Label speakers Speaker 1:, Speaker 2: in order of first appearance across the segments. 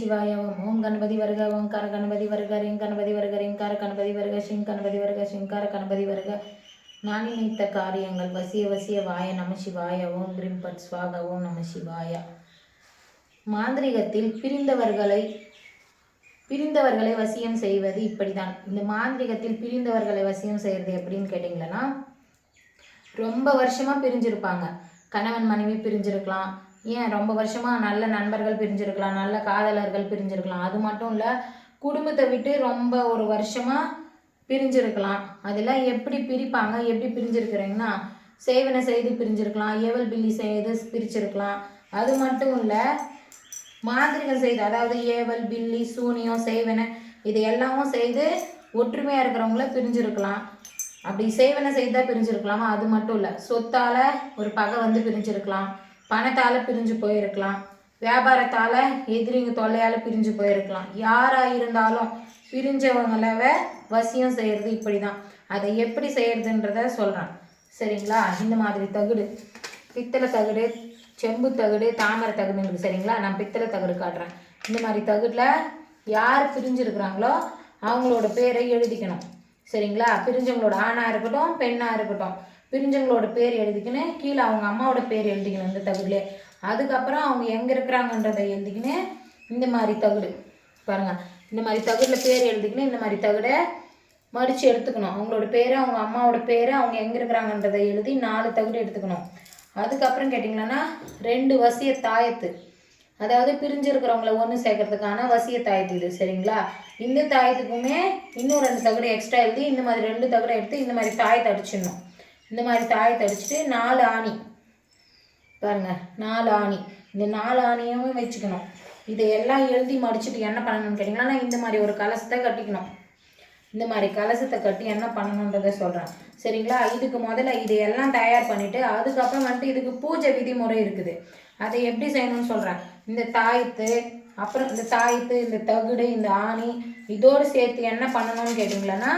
Speaker 1: சிவாய ஓம் ஓம் கணபதி வருக ஓங்கார கணபதி வருக ரிங் கணபதி வருக ரிங்கார கணபதி வருக சிங் கணபதி வருக ஷிங்கார கணபதி வருக. நான் நினைத்த காரியங்கள் வசிய வசிய வாய நம சிவாய ஓம் கிரிம் பட் ஸ்வாக ஓம் நம சிவாய. மாந்திரிகத்தில் பிரிந்தவர்களை பிரிந்தவர்களை வசியம் செய்வது இப்படிதான். இந்த மாந்திரிகத்தில் பிரிந்தவர்களை வசியம் செய்கிறது எப்படின்னு கேட்டிங்களன்னா ரொம்ப வருஷமா பிரிஞ்சிருப்பாங்க. கணவன் மனைவி பிரிஞ்சிருக்கலாம் ஏன் ரொம்ப வருஷமாக நல்ல நண்பர்கள் பிரிஞ்சிருக்கலாம் நல்ல காதலர்கள் பிரிஞ்சிருக்கலாம். அது மட்டும் இல்லை குடும்பத்தை விட்டு ரொம்ப ஒரு வருஷமாக பிரிஞ்சிருக்கலாம். அதெல்லாம் எப்படி பிரிப்பாங்க எப்படி பிரிஞ்சிருக்கிறீங்கன்னா சேவனை செய்து பிரிஞ்சிருக்கலாம் ஏவல் பில்லி செய்து பிரிச்சிருக்கலாம். அது மட்டும் இல்லை மாந்திரிகம் செய்து அதாவது ஏவல் பில்லி சூனியம் செய்வனை இது எல்லாமும் செய்து ஒற்றுமையாக இருக்கிறவங்கள பிரிஞ்சிருக்கலாம். அப்படி சேவனை செய்தால் பிரிஞ்சிருக்கலாமா? அது மட்டும் இல்லை சொத்தால் ஒரு பகை வந்து பிரிஞ்சிருக்கலாம். பணத்தால் பிரிஞ்சு போயிருக்கலாம். வியாபாரத்தால் எதிரிங்க தொல்லையால் பிரிஞ்சு போயிருக்கலாம். யாராக இருந்தாலும் பிரிஞ்சவங்களவ வசியம் செய்கிறது இப்படி தான் அதை எப்படி செய்கிறதுன்றத சொல்கிறேன் சரிங்களா? இந்த மாதிரி தகுடு. பித்தளை தகுடு செம்பு தகுடு தாமரை தகுடுங்களுக்கு சரிங்களா? நான் பித்தளை தகுடு காட்டுறேன். இந்த மாதிரி தகுடில் யார் பிரிஞ்சிருக்கிறாங்களோ அவங்களோட பேரை எழுதிக்கணும். சரிங்களா? பிரிஞ்சவங்களோட ஆணாக இருக்கட்டும் பெண்ணாக இருக்கட்டும். பிரிஞ்சவங்களோட பேர் எழுதிக்கின்னு கீழே அவங்க அம்மாவோட பேர் எழுதிக்கணும் இந்த தகுடுலே அதுக்கப்புறம் அவங்க எங்கே இருக்கிறாங்கன்றதை எழுதிக்கின்னு இந்த மாதிரி தகுடு. பாருங்கள் இந்த மாதிரி தகுடில் பேர் எழுதிக்கின்னு இந்த மாதிரி தகுடை மடித்து எடுத்துக்கணும். அவங்களோட பேர் அவங்க அம்மாவோட பேர் அவங்க எங்கே இருக்கிறாங்கன்றதை எழுதி நாலு தகுடு எடுத்துக்கணும். அதுக்கப்புறம் கேட்டிங்கன்னா ரெண்டு வசிய தாயத்து. அதாவது பிரிஞ்சிருக்கிறவங்கள ஒன்று சேர்க்கறதுக்கான வசிய தாயத்து இது சரிங்களா? இந்த தாயத்துக்குமே இன்னும் ரெண்டு தகுடு எக்ஸ்ட்ரா எழுதி இந்த மாதிரி ரெண்டு தகுடை எடுத்து இந்த மாதிரி தாயத்தை அடிச்சிடணும். இந்த மாதிரி தாயத்தை அடிச்சுட்டு நாலு ஆணி. பாருங்க நாலு ஆணி. இந்த நாலு ஆணியும் வச்சுக்கணும். இதையெல்லாம் எழுதி மடிச்சுட்டு என்ன பண்ணணும்னு கேட்டிங்கன்னா இந்த மாதிரி ஒரு கலசத்தை கட்டிக்கணும். இந்த மாதிரி கலசத்தை கட்டி என்ன பண்ணணுன்றதை சொல்கிறேன் சரிங்களா? இதுக்கு முதல்ல இதையெல்லாம் தயார் பண்ணிவிட்டு அதுக்கப்புறம் வந்துட்டு இதுக்கு பூஜை விதிமுறை இருக்குது. அதை எப்படி செய்யணும்னு சொல்கிறேன் இந்த தாயத்து அப்புறம் இந்த தாயத்து இந்த தகுடு இந்த ஆணி இதோடு சேர்த்து என்ன பண்ணணும்னு கேட்டிங்களன்னா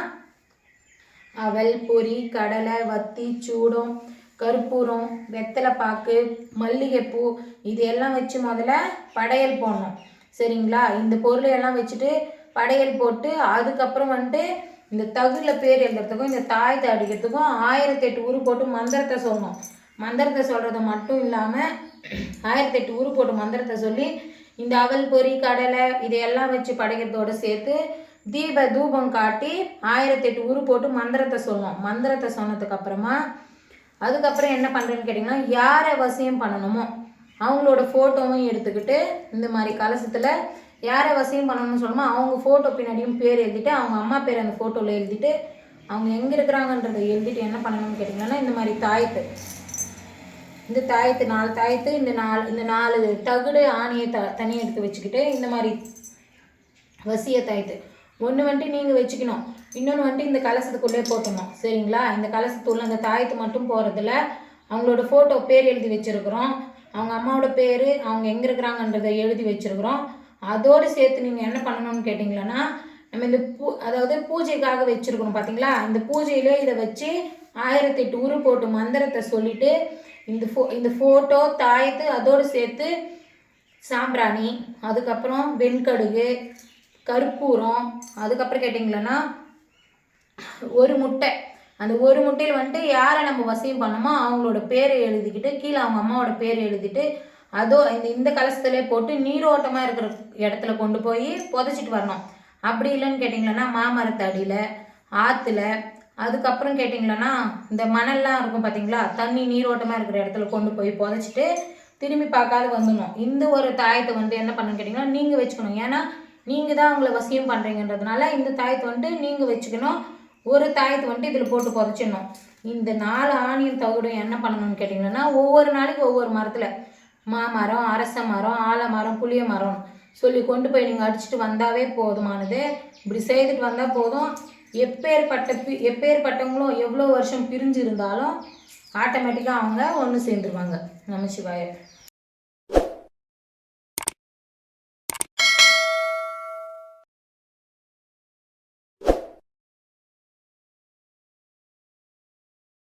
Speaker 1: அவல் பொறி கடலை வத்தி சூடம் கற்பூரம் வெத்தலைப்பாக்கு மல்லிகைப்பூ இது எல்லாம் வச்சு முதல்ல படையல் போடணும். சரிங்களா? இந்த பொருளை எல்லாம் வச்சுட்டு படையல் போட்டு அதுக்கப்புறம் வந்துட்டு இந்த தகுல பேர் எழுதுறதுக்கும் இந்த தாயத்தை அடிக்கிறதுக்கும் ஆயிரத்தி எட்டு உரு போட்டு மந்திரத்தை சொல்லணும். மந்திரத்தை சொல்கிறது மட்டும் இல்லாமல் ஆயிரத்தி எட்டு உரு போட்டு மந்திரத்தை சொல்லி இந்த அவல் பொறி கடலை இதையெல்லாம் வச்சு படைக்கிறதோடு சேர்த்து தீப தூபம் காட்டி ஆயிரத்தி எட்டு உரு போட்டு மந்திரத்தை சொல்லுவோம். மந்திரத்தை சொன்னதுக்கு அப்புறமா அதுக்கப்புறம் என்ன பண்ணுறேன்னு கேட்டிங்கன்னா யாரை வசியம் பண்ணணுமோ அவங்களோட ஃபோட்டோவும் எடுத்துக்கிட்டு இந்த மாதிரி கலசத்தில் யாரை வசியம் பண்ணணும்னு சொல்லணுமோ அவங்க ஃபோட்டோ பின்னாடியும் பேர் எழுதிட்டு அவங்க அம்மா பேர் அந்த ஃபோட்டோவில் எழுதிட்டு அவங்க எங்கே இருக்கிறாங்கன்றதை எழுதிட்டு என்ன பண்ணணும்னு கேட்டிங்கன்னா இந்த மாதிரி தாயத்து. இந்த தாயத்து நாலு தாயத்து இந்த நாலு இந்த நாலு தகுடு ஆணையை த தனியாக எடுத்து வச்சுக்கிட்டு இந்த மாதிரி வசிய தாயத்து. ஒன்று வந்துட்டு நீங்கள் வச்சுக்கணும். இன்னொன்று வந்துட்டு இந்த கலசத்துக்குள்ளே போட்டணும். சரிங்களா? இந்த கலசத்துள்ள அந்த தாயத்து மட்டும் போகிறதுல அவங்களோட ஃபோட்டோ பேர் எழுதி வச்சுருக்குறோம். அவங்க அம்மாவோட பேர் அவங்க எங்கே இருக்கிறாங்கன்றதை எழுதி வச்சுருக்குறோம். அதோடு சேர்த்து நீங்கள் என்ன பண்ணணும்னு கேட்டிங்களன்னா நம்ம இந்த பூ அதாவது பூஜைக்காக வச்சுருக்கணும் பார்த்தீங்களா இந்த பூஜையிலே இதை வச்சு ஆயிரத்தி எட்டு உரு போட்டு மந்திரத்தை சொல்லிவிட்டு இந்த ஃபோ இந்த ஃபோட்டோ தாயத்து அதோடு சேர்த்து சாம்பிராணி அதுக்கப்புறம் வெண்கடுகு கற்பூரம் அதுக்கப்புறம் கேட்டிங்களன்னா ஒரு முட்டை. அந்த ஒரு முட்டையில் வந்துட்டு யாரை நம்ம வசியம் பண்ணோமோ அவங்களோட பேரை எழுதிக்கிட்டு கீழே அவங்க அம்மாவோட பேர் எழுதிட்டு அதோ இந்த இந்த கலசத்துலேயே போட்டு நீரோட்டமாக இருக்கிற இடத்துல கொண்டு போய் புதைச்சிட்டு வரணும். அப்படி இல்லைன்னு கேட்டிங்களன்னா மாமரத்து அடியில் ஆற்றுல அதுக்கப்புறம் கேட்டிங்களன்னா இந்த மணல்லாம் இருக்கும் பார்த்தீங்களா தண்ணி நீரோட்டமாக இருக்கிற இடத்துல கொண்டு போய் புதைச்சிட்டு திரும்பி பார்க்காத வந்துடணும். இந்த ஒரு தாயத்தை வந்து என்ன பண்ணணும் கேட்டிங்கன்னா நீங்கள் வச்சுக்கணும். ஏன்னா நீங்கள் தான் அவங்கள வசியம் பண்ணுறீங்கன்றதுனால இந்த தாயத்தை வந்துட்டு நீங்கள் வச்சுக்கணும். ஒரு தாயத்தை வந்துட்டு இதில் போட்டு புதைச்சிடணும். இந்த நாலு ஆணியம் தவிடும் என்ன பண்ணணும்னு கேட்டிங்கன்னா ஒவ்வொரு நாளைக்கு ஒவ்வொரு மரத்தில் மாமரம் அரச மரம் ஆலமரம் புளிய மரம் சொல்லி கொண்டு போய் நீங்கள் அடிச்சுட்டு வந்தாவே போதுமானது. இப்படி செய்துட்டு வந்தால் போதும். எப்பேற்பட்ட பி எப்பேற்பட்டவங்களும் எவ்வளோ வருஷம் பிரிஞ்சு இருந்தாலும் ஆட்டோமேட்டிக்காக அவங்க ஒன்று சேர்ந்துருவாங்க. நமச்சிவாயர்